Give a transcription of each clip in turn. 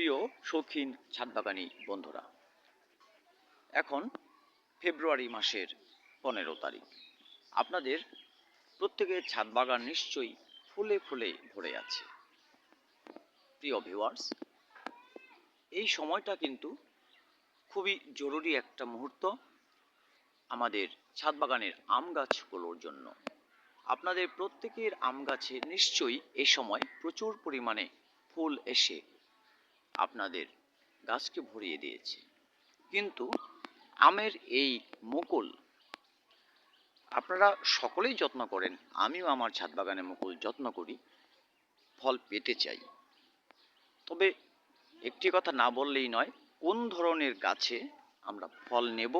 প্রিয় শৌখিন ছাদবাগানি বন্ধুরা, এখন ফেব্রুয়ারি মাসের পনেরো তারিখ। আপনাদের প্রত্যেকের ছাদ বাগান নিশ্চয়ই ফুলে ফুলে ভরে আছে। প্রিয় ভিউয়ার্স এই সময়টা কিন্তু খুবই জরুরি একটা মুহূর্ত আমাদের ছাদ বাগানের আম গাছগুলোর জন্য। আপনাদের প্রত্যেকের আম গাছে নিশ্চয়ই এই সময় প্রচুর পরিমাণে ফুল এসে আপনাদের গাছকে ভরিয়ে দিয়েছে। কিন্তু আমের এই মুকুল আপনারা সকলেই যত্ন করেন, আমিও আমার ছাদ বাগানে মুকুল যত্ন করি, ফল পেতে চাই। তবে একটি কথা না বললেই নয়, কোন ধরনের গাছে আমরা ফল নেব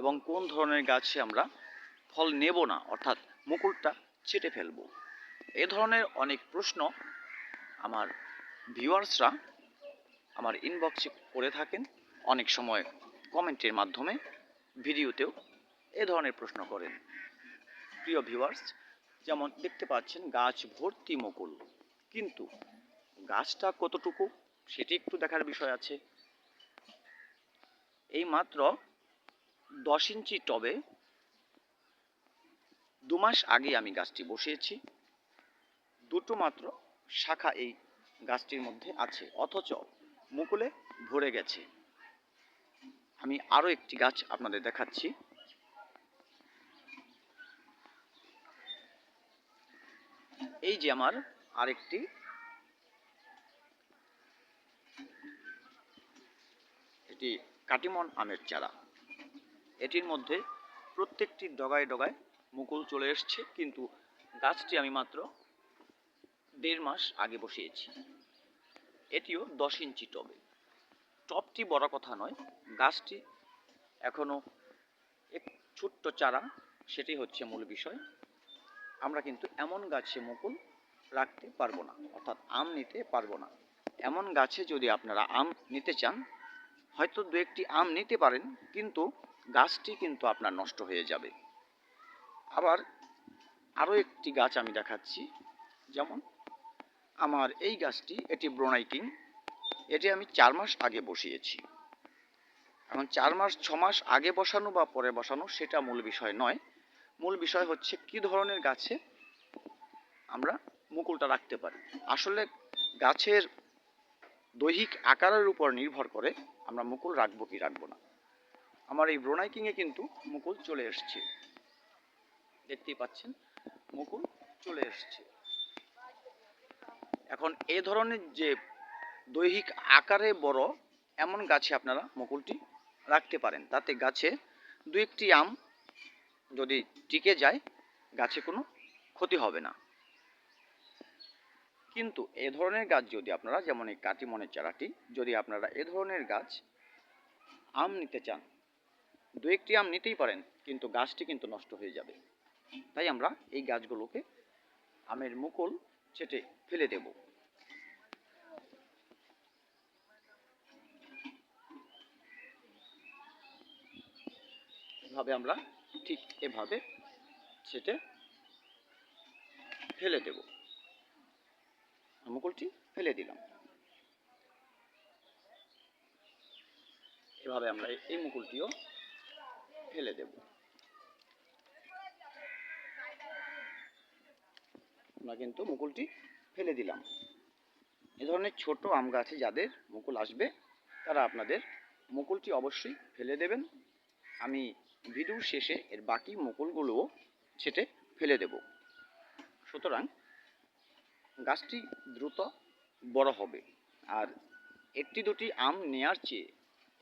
এবং কোন ধরনের গাছে আমরা ফল নেব না, অর্থাৎ মুকুলটা ছেটে ফেলব? এ ধরনের অনেক প্রশ্ন আমার ভিউয়ার্সরা আমার ইনবক্সে করে থাকেন। অনেক সময় কমেন্টের মাধ্যমে ভিডিওতেও এ ধরনের প্রশ্ন করেন। প্রিয় ভিউয়ার্স যেমন দেখতে পাচ্ছেন গাছ ভর্তি মুকুল। কিন্তু গাছটা কতটুকু সেটি একটু দেখার বিষয় আছে। এই মাত্র দশ ইঞ্চি টবে দু মাস আগে আমি গাছটি বসিয়েছি। দুটো মাত্র শাখা এই গাছটির মধ্যে আছে। অথচ মুকুলে ভরে গেছে। আমি আরও একটি গাছ আপনাদের দেখাচ্ছি। এই যে আমার আরেকটি। এটি কাটিমন আমের চারা। এটির মধ্যে প্রত্যেকটি ডগায় ডগায় মুকুল চলে এসছে, কিন্তু গাছটি আমি মাত্র দেড় মাস আগে বসিয়েছি। এটিও দশ ইঞ্চি টবে। টবটি বড় কথা নয়, গাছটি এখনও এক ছোট্ট চারা সেটি হচ্ছে মূল বিষয়। আমরা কিন্তু এমন গাছে মুকুল রাখতে পারব না, অর্থাৎ আম নিতে পারব না। এমন গাছে যদি আপনারা আম নিতে চান, হয়তো দু একটি আম নিতে পারেন, কিন্তু গাছটি কিন্তু আপনার নষ্ট হয়ে যাবে। আবার আরও একটি গাছ আমি দেখাচ্ছি, যেমন আমার এই গাছটি, এটি ব্রোনাইটিং এটি আমি চার মাস আগে বসিয়েছি। এখন চার মাস, ছ মাস আগে বসানো বা পরে বসানো সেটা মূল বিষয় নয়। মূল বিষয় হচ্ছে কি ধরনের গাছে আমরা মুকুলটা রাখতে পারি। আসলে গাছের দৈহিক আকারের উপর নির্ভর করে আমরা মুকুল রাখব কি রাখব না। আমার এই ব্রোনাইকিংয়ে কিন্তু মুকুল চলে এসছে। দেখতেই পাচ্ছেন, মুকুল চলে এসছে। এখন এ ধরনের যে দৈহিক আকারে বড় এমন গাছে আপনারা মুকুলটি রাখতে পারেন। তাতে গাছে দু একটি আম যদি টিকে যায়, গাছে কোনো ক্ষতি হবে না। কিন্তু এ ধরনের গাছ যদি আপনারা, যেমন এই কাটিমনের চারাটি, যদি আপনারা এ ধরনের গাছ আম নিতে চান, দু একটি আম নিতেই পারেন, কিন্তু গাছটি কিন্তু নষ্ট হয়ে যাবে। তাই আমরা এই গাছগুলোকে আমের মুকুল ছেটে ফেলে দেব। এভাবে আমরা ঠিক এভাবে ছেটে ফেলে দেব। মুকুলটি ফেলে দিলাম। এভাবে আমরা এই মুকুলটিও ফেলে দেব। আমরা কিন্তু মুকুলটি ফেলে দিলাম। এ ধরনের ছোট আম গাছে যাদের মুকুল আসবে, তারা আপনাদের মুকুলটি অবশ্যই ফেলে দেবেন। আমি ভিডিওর শেষে এর বাকি মুকুলগুলোও ছেটে ফেলে দেব। সুতরাং গাছটি দ্রুত বড় হবে। আর একটি দুটি আম নেয়ার চেয়ে,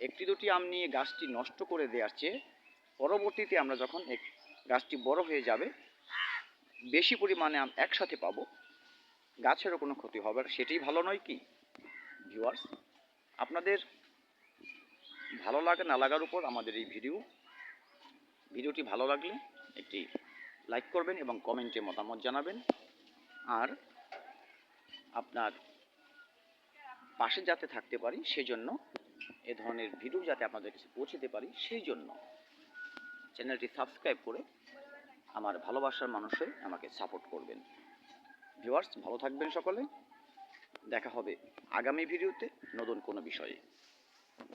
একটি দুটি আম নিয়ে গাছটি নষ্ট করে দেওয়ার চেয়ে, পরবর্তীতে আমরা যখন গাছটি বড় হয়ে যাবে বেশি পরিমাণে আম একসাথে পাবো। গাছেরও কোনো ক্ষতি হবে না, সেটাই ভালো নয় কি? ভিউয়ার্স আপনাদের ভালো লাগে না লাগার উপর আমাদের এই ভিডিও। ভিডিওটি ভালো লাগলে একটি লাইক করবেন এবং কমেন্টে মতামত জানাবেন। আর আপনার পাশে যাতে থাকতে পারি, সেজন্য এ ধরনের ভিডিও যাতে আপনাদের কাছে পৌঁছতে পারি সেই জন্য চ্যানেলটি সাবস্ক্রাইব করে আমার ভালোবাসার মানুষে আমাকে সাপোর্ট করবেন। ভিউয়ার্স ভালো থাকবেন সকলে। দেখা হবে আগামী ভিডিওতে নতুন কোনো বিষয়ে।